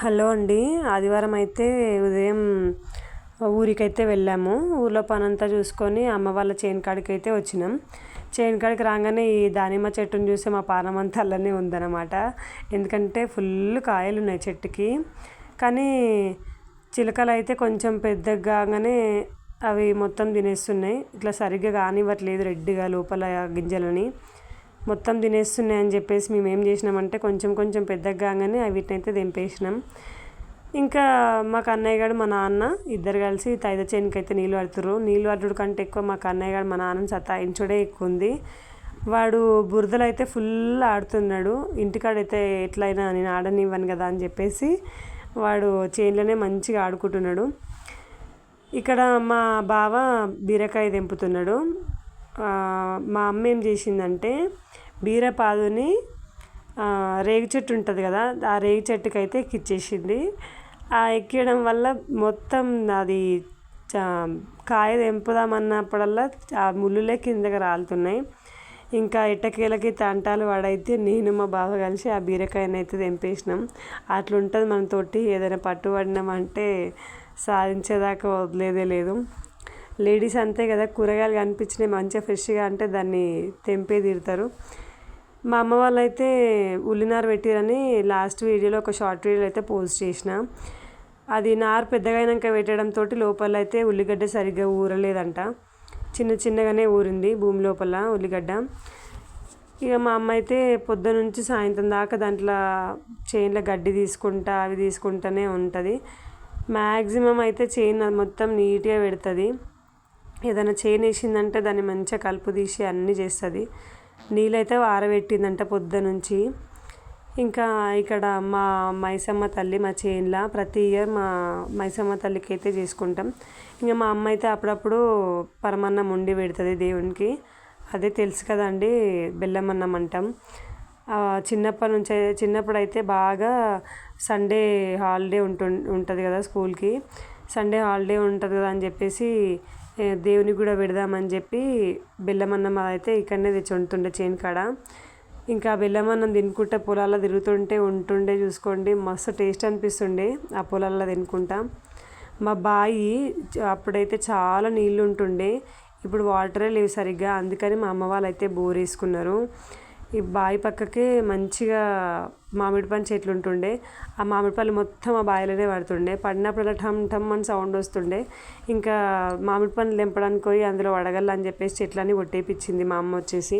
Hello అండి. ఆదివారం అయితే ఉదయం ఊరికైతే వెళ్ళాము. ఊర్లో పనంతా చూసుకొని అమ్మ వాళ్ళ చేను కాడికి అయితే వచ్చినాం. చేను కాడికి రాగానే ఈ దానిమ్మ చెట్టును చూసి మా పానం అంతా అల్లనే ఉందన్నమాట. ఎందుకంటే ఫుల్ కాయలు ఉన్నాయి చెట్టుకి. కానీ చిలకలు అయితే కొంచెం పెద్దగా కాగానే అవి మొత్తం తినేస్తున్నాయి. ఇట్లా సరిగ్గా కానివ్వట్లేదు రెడ్డిగా లోపల గింజలని. మొత్తం తినేస్తున్నాయి అని చెప్పేసి మేము ఏం చేసినామంటే కొంచెం కొంచెం పెద్దగా కాగానే వీటినైతే అయితే దింపేసినాం ఇంకా మాకు అన్నయ్య గారు మా నాన్న ఇద్దరు కలిసి తైద చేనుకి అయితే నీళ్ళు పడుతురు నీళ్ళు పడుడు కంటే ఎక్కువ మాకు అన్నయ్య గారు మా నాన్నని సతాయించుడే ఎక్కువ ఉంది వాడు బురదలు అయితే ఫుల్ ఆడుతున్నాడు. ఇంటికాడైతే ఎట్లయినా నేను ఆడనివ్వను కదా అని చెప్పేసి వాడు చేనులోనే మంచిగా ఆడుకుంటున్నాడు. ఇక్కడ మా బావ బీరకాయ తెంపుతున్నాడు. మా అమ్మ ఏం చేసిందంటే బీరపాదుని రేగి చెట్టు ఉంటుంది కదా ఆ రేగి చెట్టుకి అయితే ఎక్కిచ్చేసింది. ఆ ఎక్కడం వల్ల మొత్తం అది కాయ తెంపుదామన్నప్పుడల్లా ఆ ముళ్ళులే కిందకి రాలుతున్నాయి. ఇంకా ఇటకేలకి తంటాలు వాడైతే నేను మా బావ కలిసి ఆ బీరకాయని అయితే తెంపేసినాం. అట్లుంటుంది మనతోటి ఏదైనా పట్టుబడినామంటే సాధించేదాకా వదిలేదే లేదు. లేడీస్ అంతే కదా కూరగాయలు కనిపించినాయి మంచిగా ఫ్రెష్గా అంటే దాన్ని తెంపే తీరుతారు మా అమ్మ వాళ్ళు అయితే ఉల్లినారు పెట్టిరని లాస్ట్ వీడియోలో ఒక షార్ట్ వీడియో అయితే పోస్ట్ చేసిన. అది నారు పెద్దగా అయినాక పెట్టడంతో లోపల అయితే ఉల్లిగడ్డ సరిగ్గా ఊరలేదంట. చిన్న చిన్నగానే ఊరింది భూమి లోపల ఉల్లిగడ్డ. ఇక మా అమ్మ అయితే పొద్దు నుంచి సాయంత్రం దాకా దాంట్లో చేనులో గడ్డి తీసుకుంటా అవి తీసుకుంటూనే ఉంటుంది. మ్యాక్సిమం అయితే చేను మొత్తం నీట్గా పెడుతుంది. ఏదైనా చేను వేసిందంటే దాన్ని మంచిగా కలుపు తీసి అన్నీ చేస్తుంది. నీళ్ళైతే ఆరబెట్టిందంట పొద్దు నుంచి. ఇంకా ఇక్కడ మా మైసమ్మ తల్లి మా చేన్ల ప్రతి ఇయర్ మా మైసమ్మ తల్లికి అయితే చేసుకుంటాం. ఇంకా మా అమ్మ అయితే అప్పుడప్పుడు పరమన్నం ఉండి పెడుతుంది దేవునికి. అదే తెలుసు కదండి బెల్లం అన్నం అంటాం. చిన్నప్పటి నుంచి చిన్నప్పుడు అయితే బాగా సండే హాలిడే ఉంటు ఉంటుంది కదా స్కూల్కి. సండే హాలిడే ఉంటుంది కదా అని చెప్పేసి దేవునికి కూడా పెడదామని చెప్పి బెల్లం అన్నం అయితే ఇక్కడనే తెచ్చి వండుతుండే చేను కాడ. ఇంకా బెల్లం అన్నం తినుకుంటా పొలాల్లో తిరుగుతుంటే ఉంటుండే చూసుకోండి. మస్తు టేస్ట్ అనిపిస్తుండే ఆ పొలాల్లో తినుకుంటా. మా బాయి అప్పుడైతే చాలా నీళ్ళు ఉంటుండే ఇప్పుడు వాటరే లేవు సరిగ్గా. అందుకని మా అమ్మ వాళ్ళు అయితే బోర్ వేసుకున్నారు. ఈ బావి పక్కకే మంచిగా మామిడి పండు చెట్లు ఉంటుండే. ఆ మామిడి పళ్ళు మొత్తం ఆ బావిలోనే పడుతుండే. పడినప్పుడు ఠమ్ టమ్ అని సౌండ్ వస్తుండే. ఇంకా మామిడి పండ్లు తెంపడానికి పోయి అందులో వడగల్ల అని చెప్పేసి చెట్లన్నీ కొట్టేపించింది మా అమ్మ వచ్చేసి.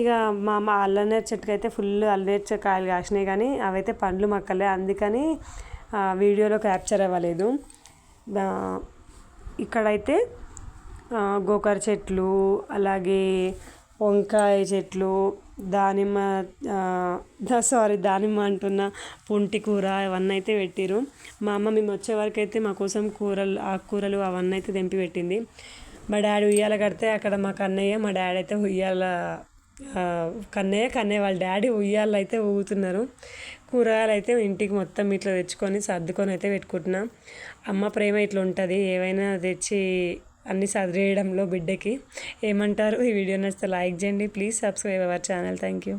ఇక మా అమ్మ అల్లనేరు చెట్టుకు అయితే ఫుల్ అల్లనేరు కాయలు కాసినాయి కానీ అవైతే పండ్లు మక్కలే. అందుకని వీడియోలో క్యాప్చర్ అవ్వలేదు. ఇక్కడైతే గోకర చెట్లు అలాగే వంకాయ చెట్లు దానిమ్మ సారీ దానిమ్మ అంటున్న పుంటి కూర ఇవన్నీ అయితే పెట్టిరు మా అమ్మ మేము వచ్చే వరకు అయితే మా కోసం కూరలు ఆకుకూరలు అవన్నీ అయితే తెంపి పెట్టింది. మా డాడీ ఉయ్యాల కడితే అక్కడ మా కన్నయ్య మా డాడీ అయితే ఉయ్యాల కన్నయ్య కన్నయ్య వాళ్ళ డాడీ ఉయ్యాలు అయితే ఊగుతున్నారు. కూరగాయలు అయితే ఇంటికి మొత్తం ఇట్లా తెచ్చుకొని సర్దుకొని అయితే పెట్టుకుంటున్నాం. అమ్మ ప్రేమ ఇట్లా ఉంటుంది. ఏవైనా తెచ్చి అన్ని సదిరేయడంలో బిడ్డకి. ఏమంటారు? ఈ వీడియో నచ్చితే లైక్ చేయండి. Please subscribe our channel. Thank you.